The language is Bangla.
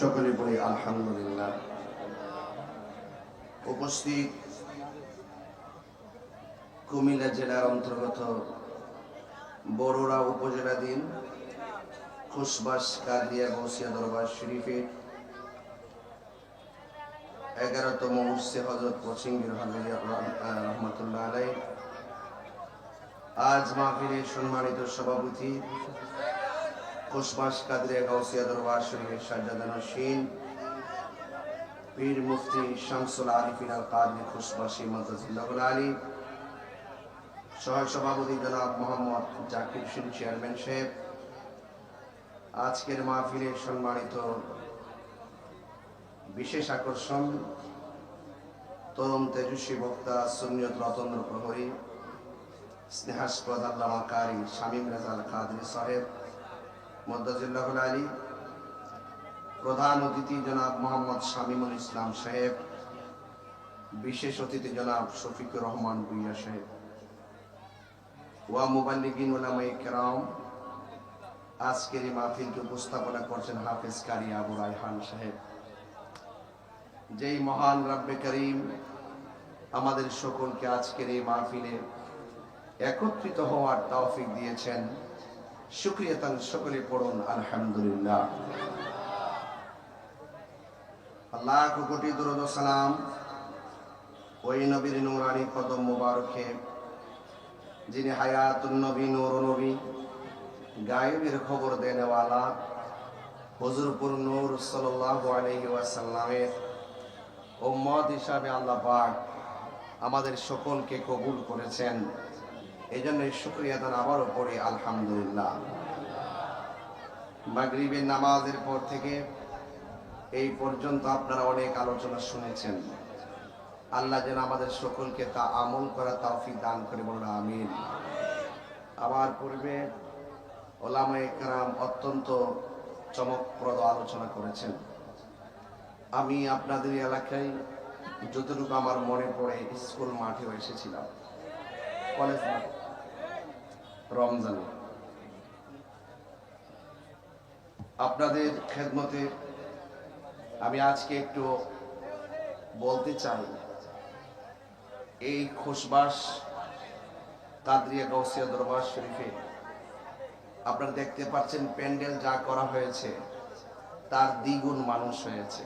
সকলে বলি আলহামদুলিল্লাহ। উপস্থিত কুমিল্লা জেলার অন্তর্গত বড়ুড়া উপজেলাধীন খুশবাস কাদিয়া গৌসিয়া দরবার শরীফের এগারোতম উর্সে হজরত পশ্চিমগীর রহমতুল্লাহ আলাই আজ মাহফিলের সম্মানিত সভাপতি খুশবাস কাদিয়া গৌসিয়া দরবার শরীফের সাজ্জাদান হোসেন, পীর মুফতি শামসুল আরিফিন আল কাদি খুশবাসী মতাজিল্লাহ আলী সহ সভাপতি জনাব মোহাম্মদ জাকির হোসেন, চেয়ারম্যান সাহেব। আজকের মাহফিলের সম্মানিত বিশেষ আকর্ষণ, তরুণ তেজস্বী বক্তা সুনিয়ত রতন্দ্র প্রহরী, স্নেহাস্পদ আল্লামা কারি শামীম রাজাল কাদরি সাহেব। আলী, প্রধান অতিথি জনাব মোহাম্মদ শামীমুল ইসলাম সাহেব, বিশেষ অতিথি জনাব শফিকুর রহমান ভুইয়া সাহেব, ওয়া মুবাল্লিগিন ওলামাই কেরাম, আজকের এই মাহফিলকে উপস্থাপনা করছেন হাফেজ কারি আবু রায়হান সাহেব। যেই মহান রাব্বে করিম আমাদের সকলকে আজকের এই মাহফিলে একত্রিত হওয়ার তৌফিক দিয়েছেন। শুক্রিয়া তান সকলে পড়ুন, আলহামদুলিল্লাহ। আল্লাহ কোটি দুরুদ সালাম ওই নবীর নুরানি মুবারকে, যিনি হায়াতুন নবী নূর নবী খবর দেনেওয়ালা, হজরপুর নূর সাল্লাল্লাহু আলাইহি ওয়াসাল্লামের হিসাবে আল্লাহ পাক আমাদের সকলকে কবুল করেছেন। এই জন্য শুক্রিয়া দান আবারও পড়ি, আলহামদুলিল্লাহ। মাগরিবের নামাজের পর থেকে এই পর্যন্ত আপনারা অনেক আলোচনা শুনেছেন। আল্লাহ যেন আমাদের সকলকে তা আমল করা তৌফিক দান করে বলুন, আমিন। আবার পূর্বে ওলামা একরাম অত্যন্ত চমকপ্রদ আলোচনা করেছেন। আমি আপনাদের এলাকায় যতটুকু আমার মনে পড়ে, স্কুল মাঠেও এসেছিলাম। কলেজ মাঠে। রমজানে। আপনাদের খেদমতে আমি আজকে একটু বলতে চাই, এই খুশবাস কাদরিয়া গৌসিয়া দরবার শরীফে আপনারা দেখতে পাচ্ছেন প্যান্ডেল যা করা হয়েছে, তার দ্বিগুণ মানুষ হয়েছে।